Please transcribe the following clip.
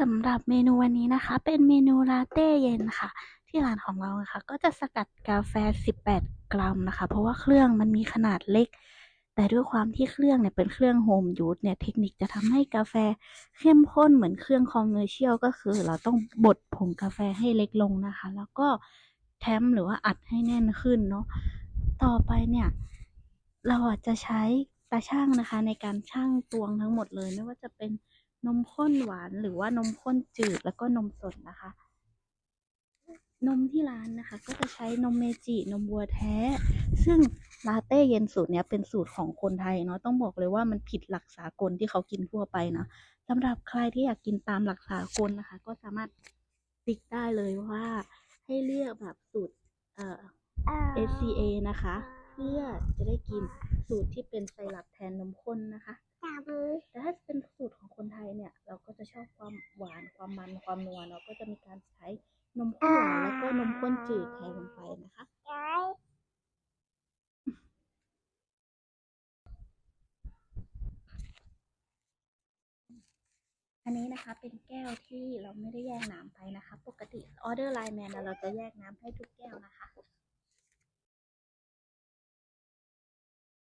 สำหรับเมนูวันนี้นะคะ เป็นเมนูลาเต้เย็นค่ะ ที่ร้านของเราะคะก็จะสกัดกาแฟ 18 กรัมนะคะ เพราะว่าเครื่องมันมีขนาดเล็ก แต่ด้วยความที่เครื่องเนี่ยเป็นเครื่องโฮมยูสเนี่ยเทคนิคจะทำให้กาแฟเข้มข้นเหมือนเครื่องคอมเมอร์เชียลก็คือ เราต้องบดผงกาแฟให้เล็กลงนะคะ แล้วก็แทมหรือว่าอัดให้แน่นขึ้นเนาะต่อไปเนี่ย เราอาจจะใช้ตาช่างนะคะ ในการชั่งตวงทั้งหมดเลยไม่ว่าจะเป็น นมข้นหวานหรือว่านมข้นจืดแล้วก็นมสดนะคะ นมที่ร้านนะคะ ก็จะใช้นมเมจินมวัวแท้ ซึ่งลาเต้เย็นสูตรเนี้ยเป็นสูตรของคนไทยเนาะต้องบอกเลยว่ามันผิดหลักสากลที่เขากินทั่วไปนะสำหรับใครที่อยากกินตามหลักสากลนะคะ ก็สามารถติ๊กได้เลยว่าให้เลือกแบบสูตรเอ่อ SCA นะคะ เพื่อจะได้กินสูตรที่เป็นไซรัปแทนนมข้นนะคะ ความวัวเนาะก็จะมีการใช้นมข้นหวานแล้วก็นมข้นจืดแทนลงไปนะคะอันนี้นะคะเป็นแก้วที่เราไม่ได้แยกน้ำไปนะคะ ปกติออเดอร์ไลน์แมนเราจะแยกน้ำให้ทุกแก้วนะคะ